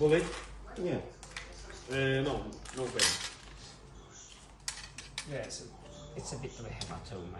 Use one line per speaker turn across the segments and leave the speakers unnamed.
Bolei?
Nie.
E, eh, no, no pain.
Yes, it's a bit of a hematoma.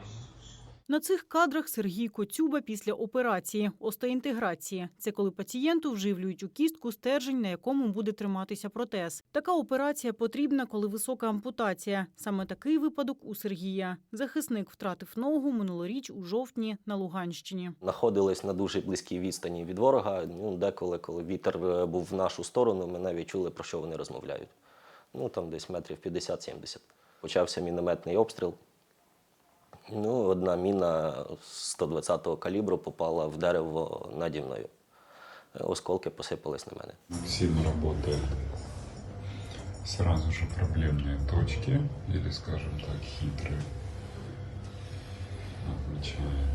На цих кадрах Сергій Коцюба після операції остеінтеграції. Це коли пацієнту вживлюють у кістку стержень, на якому буде триматися протез. Така операція потрібна, коли висока ампутація. Саме такий випадок у Сергія. Захисник втратив ногу минулоріч у жовтні на Луганщині.
Знаходились на дуже близькій відстані від ворога. Ну, деколи, коли вітер е, був в нашу сторону, ми навіть чули, про що вони розмовляють. Ну, там десь метрів 50-70. Почався мінометний обстріл. Ну, одна міна 120-го калібру попала в дерево наді мною. Осколки посипались на мене.
Максим работает сразу же проблемные точки, или, скажем так, хитрые. Отмечаем.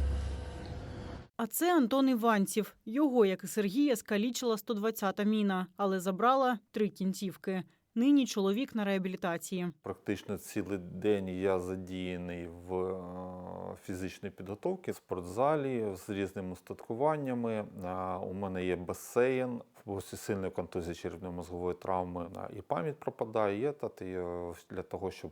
А це Антон Іванців. Його, як і Сергія, скалічила 120-та міна, але забрала три кінцівки. Нині чоловік на реабілітації.
Практично цілий день я задіяний в е, фізичній підготовці спортзалі з різними устаткуваннями. У мене є басейн. Після сильної контузії черепно-мозгової травми і пам'ять пропадає. Є та і е, для того, щоб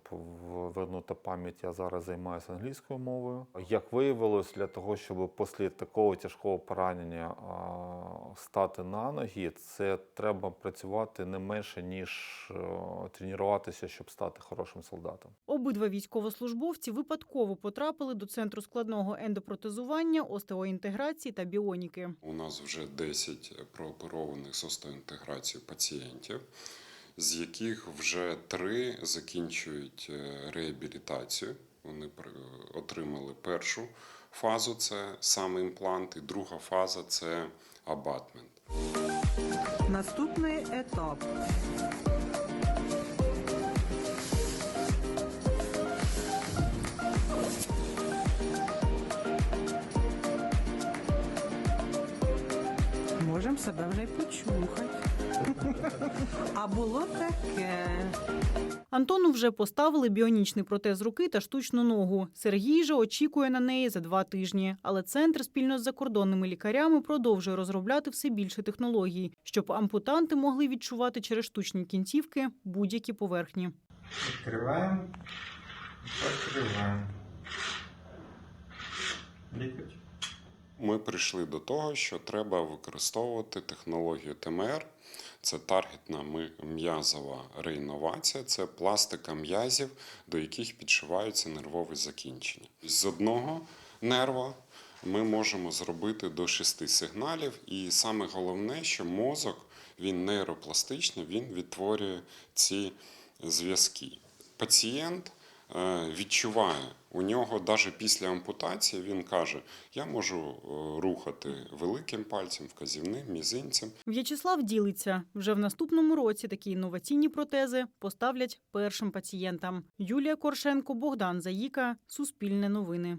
вернути пам'ять, я зараз займаюся англійською мовою. Як виявилось, для того, щоб після такого тяжкого поранення стати на ноги, це треба працювати не менше ніж е, тренуватися, щоб стати хорошим солдатом.
Обидва військовослужбовці випадково потрапили до центру складного ендопротезування, остеоінтеграції та біоніки.
У нас вже 10 прооперованих з остеоінтеграцією пацієнтів, з яких вже три закінчують е, реабілітацію. Вони отримали першу фазу це саме імплант, і друга фаза це абатмент.
Наступний етап. Можемо себе вже й почухати. А було таке.
Антону вже поставили біонічний протез руки та штучну ногу. Сергій же очікує на неї за два тижні. Але центр спільно з закордонними лікарями продовжує розробляти все більше технологій, щоб ампутанти могли відчувати через штучні кінцівки будь-які поверхні.
Открываем, закрываем. Лікоть.
Ми прийшли до того, що треба використовувати технологію ТМР. Це таргетна м'язова реінновація, це пластика м'язів, до яких підшиваються нервові закінчення. З одного нерва ми можемо зробити до шести сигналів, і саме головне, що мозок він нейропластичний, він відтворює ці зв'язки. Пацієнт відчуває, у нього навіть після ампутації він каже: я можу е, рухати великим пальцем, вказівним, мізинцем.
В'ячеслав ділиться вже в наступному році. Такі інноваційні протези поставлять першим пацієнтам. Юлія Коршенко, Богдан Заїка, Суспільне новини.